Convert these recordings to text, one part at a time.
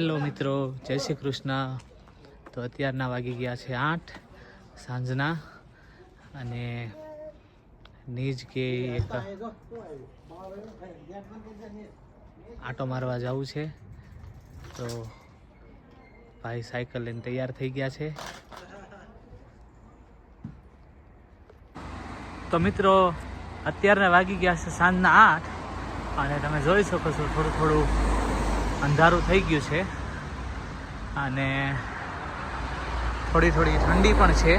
Hello મિત્રો, જય શ્રી કૃષ્ણ. તો અત્યારના વાગી ગયા છે આઠ, સાંજના. અને નીજ કે એક આટો મારવા જવું છે. તો ભાઈ સાયકલ લઈને તૈયાર થઈ ગયા છે. તો મિત્રો, અત્યારના વાગી ગયા છે સાંજના આઠ. અને તમે જોઈ શકો છો થોડું થોડું અંધારું થઈ ગયું છે અને થોડી થોડી ઠંડી પણ છે.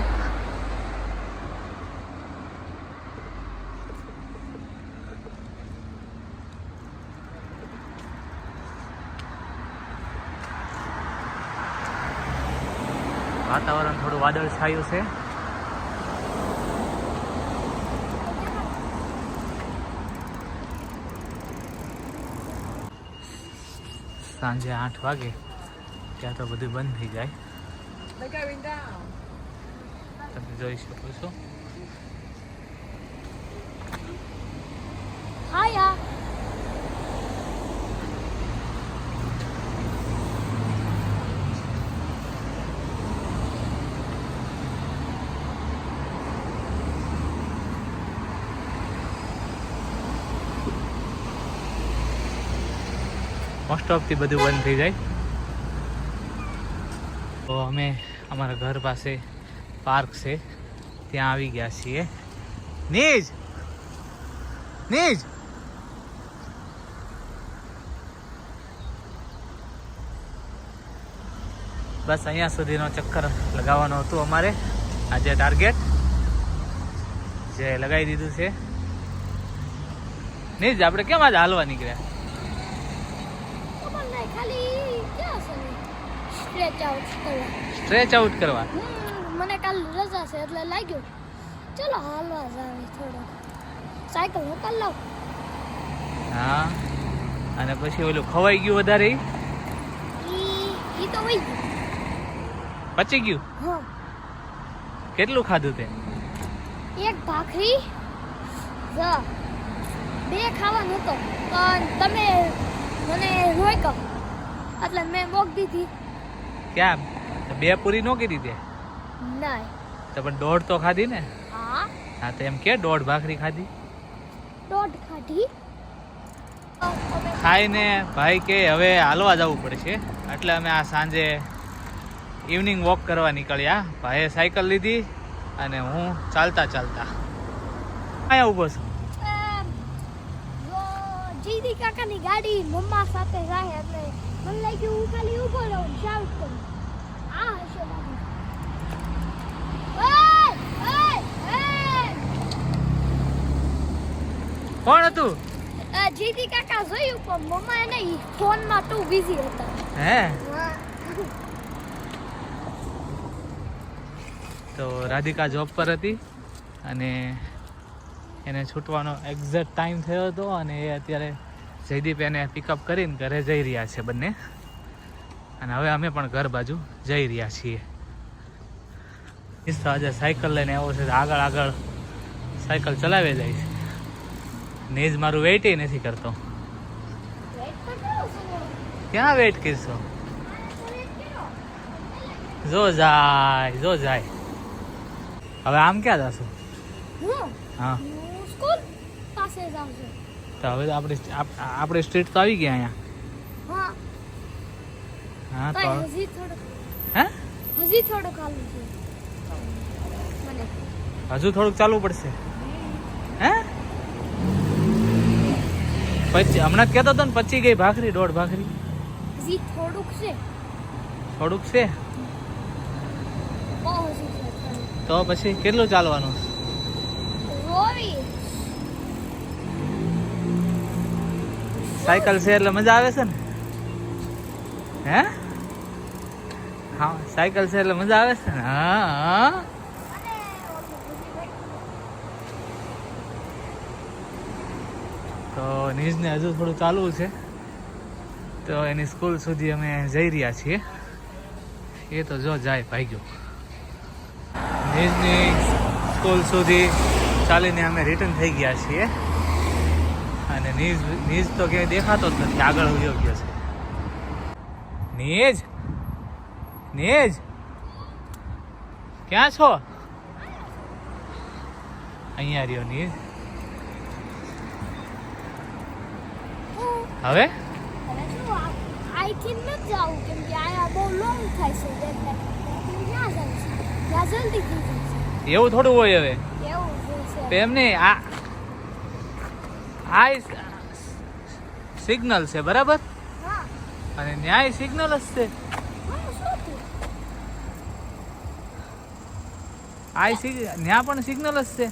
વાતાવરણ થોડું વાદળ છાયું છે. સાંજે આઠ વાગે ત્યાં તો બધું બંધ થઈ જાય. તમે જોઈ શકો છો Hiya. મોસ્ટ ઓફથી બધું બંધ થઈ જાય. તો અમે અમારા ઘર પાસે પાર્ક છે. ત્યાં આવી ગયા છીએ. નીજ! નીજ! બસ અહીંયા સુધીનો ચક્કર લગાવવાનો હતું અમારે. આજે ટાર્ગેટ જે લગાવી દીધું છે. નીજ, આપણે કેમ આજે હાલવા નીકળ્યા? ખબર ખાલી ક્યાં છે સ્ટ્રેચ આઉટ કરવા. સ્ટ્રેચ આઉટ કરવા? મને કાલ રજા છે એટલે લાગ્યું. ચલો હાલવા જાવે થોડો સાયકલ મોકલ કાલ લાવ? હા. અને પછી ઓલું ખવાઈ ગયું વધારે? ઈ? તો વઈ ગયું. પચી ગયું? હા. કેટલું ખાધું તે? એક ભાખરી જા. બે ખાવાનું હતો. પણ તમે મને રોક્યો એટલે મેં મોક દીધી. કેમ બે પૂરી નો કીધી તે? ના તો પણ દોઢ તો ખાધી ને? હા. હા તો એમ કે દોઢ ભાખરી ખાધી. દોઢ ખાધી. ખાઈને ભાઈ કે હવે હાલવા જવું પડશે. એટલે અમે આ સાંજે ઇવનિંગ વોક કરવા નીકળ્યા. ભાઈએ સાયકલ લીધી અને હું ચાલતા ચાલતા અહીંયા ઊભો છું. જીદી કાકાની ગાડી મમ્મા સાથે જાય એટલે મને લાગ્યું હું ખાલી ઊભો રહું શાઉટ કરું. આ હશે કોણ હતું? જીદી કાકા જોયું પણ મમ્મા એને ફોનમાં તું બિઝી હતા. હે? તો રાધિકા જોબ પર હતી અને એને છૂટવાનો એક્ઝેક્ટ ટાઈમ થયો હતો અને એ અત્યારે જયદીપ એને પિકઅપ કરીને ઘરે જઈ રહ્યા છે બંને. અને હવે અમે પણ ઘર બાજુ જઈ રહ્યા છીએ. તો આજે સાયકલ લઈને આવ્યો છે આગળ આગળ સાયકલ ચલાવે જાય છે. નેજ મારું વેઇટ નથી કરતો. ક્યાં વેઇટ કરશો? જો જાય જો જાય. હવે આમ ક્યાં જશો? હું હા હું સ્કૂલ પાસે જાઉં છું તો હવે આપણી આપ- આપણી સ્ટ્રીટ તો આવી ગયા અહીંયા. હા. તો હજી થોડું હે? હજી થોડું ચાલુ છે. મને. હજુ થોડુંક ચાલવું પડશે. હે? પછી હમણાં કહેતો હતો ને પચી ગઈ ભાખરી દોઢ ભાખરી. હજી થોડુંક છે. થોડુંક છે. તો પછી કેટલું ચાલવાનું? રોવી. સાયકલ છે એટલે મજા આવે છે ને? હે? હા, સાયકલ છે એટલે મજા આવે છે ને? હા તો નીજને હજુ થોડું ચાલવું છે. તો એની સ્કૂલ સુધી અમે જઈ રહ્યા છીએ. એ તો જો જાય ભાગ્યો. નીજની સ્કૂલ સુધી ચાલીને અમે રિટર્ન થઈ ગયા છીએ. અને નીજ નીજ તો ક્યાંય દેખાતો જ નથી. આગળ વયો ગયો છે. નીજ? નીજ? ક્યાં છો? અહીંયા રહ્યો નીજ. હવે? આ- અહીંથી નથી જવું કેમ કે અહીંયા બહુ લોંગ થાય છે એટલે ત્યાં જાય છે. ત્યાં જલ્દી એવું થોડું હોય હવે? એવું એમ નહીં આ આ સિગ્નલ છે, બરાબર? અને ન્યાય સિગ્નલ જ છે. આઈ ન્યા પણ સિગ્નલ જ છે.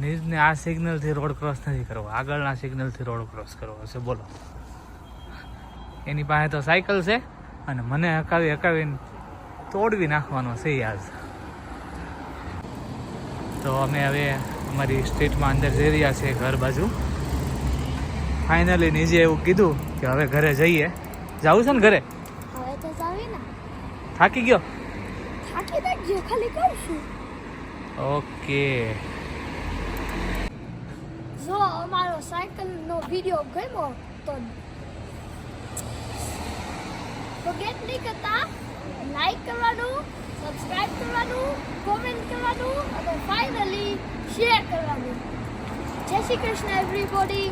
નીજને આ સિગ્નલથી રોડ ક્રોસ નથી કરવો. આગળના સિગ્નલથી રોડ ક્રોસ કરવો હશે બોલો. એની પાસે તો સાયકલ છે અને મને હકાવી હકાવીને તોડવી નાખવાનો છે યાર તો અમે હવે અમારી સ્ટ્રીટમાં અંદર જઈ રહ્યા છીએ ઘર બાજુ. ફાઇનલી નીચે એવું કીધું કે હવે ઘરે જઈએ. જવું છે ને ઘરે? તો જાવી ને. થાકી ગયો? ઓકે. જો અમારો સાયકલનો વિડિયો ગમ્યો તો ફોરગેટ નહીં કરતા લાઈક કરવાનું સબસ્ક્રાઇબ કરવાનું કોમેન્ટ કરવાનું અને ફાઇનલી શેર કરવાનું. જય શ્રી કૃષ્ણ એવરીબોડી